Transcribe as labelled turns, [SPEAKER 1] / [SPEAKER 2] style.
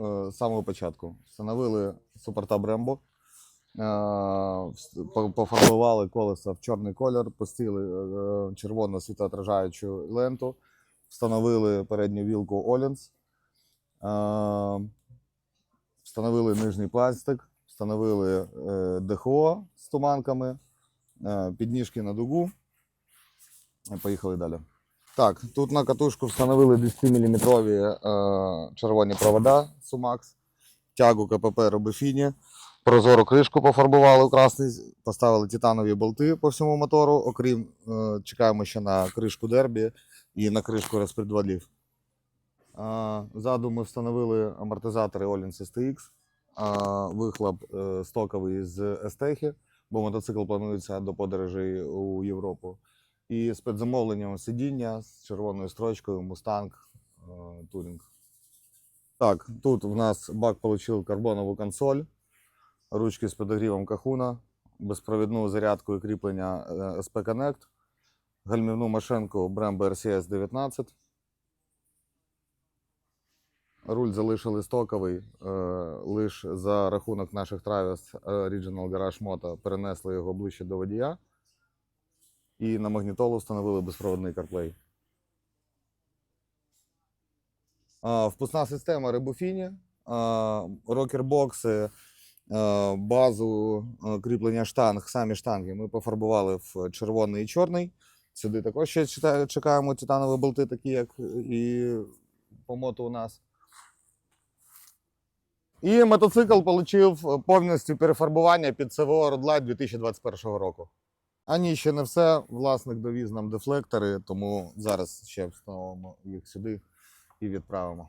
[SPEAKER 1] е, з самого початку. Встановили супортаб Рембо, е, пофарбували колеса в чорний колір, пустили е, червону світоотражаючу ленту, встановили передню вілку Олінс, встановили нижній пластик, встановили ДХО з туманками, підніжки на дугу. Поїхали далі. Так, тут на катушку встановили 10-мм е, червоні провода Sumax, тягу КПП Робефіні, прозору кришку пофарбували у красний, поставили титанові болти по всьому мотору, окрім е, чекаємо ще на кришку дербі і на кришку розпредвалів. Е, ззаду ми встановили амортизатори Olins STX, е, вихлоп е, стоковий з Естехи, бо мотоцикл планується до подорожей у Європу. І з підзамовленням сидіння з червоною строчкою е, Touring. Так, тут в нас бак отримав карбонову консоль, ручки з підогрівом кахуна, безпровідну зарядку і кріплення е, SP Connect, гальмівну машинку Brembo RCS 19. Руль залишили стоковий, е, лише за рахунок наших Travis Original Garage Moto перенесли його ближче до водія. І на магнітолу встановили безпроводний. А, Впускна система Ребуфіні, рокербокси, базу кріплення штанг, самі штанги ми пофарбували в червоний і чорний. Сюди також ще чекаємо титанові болти, такі як і по моту у нас. І мотоцикл отримав повністю перефарбування під СВО Rodlight 2021 року. А ні, ще не все. Власник довіз нам дефлектори, тому зараз ще встановимо їх сюди і відправимо.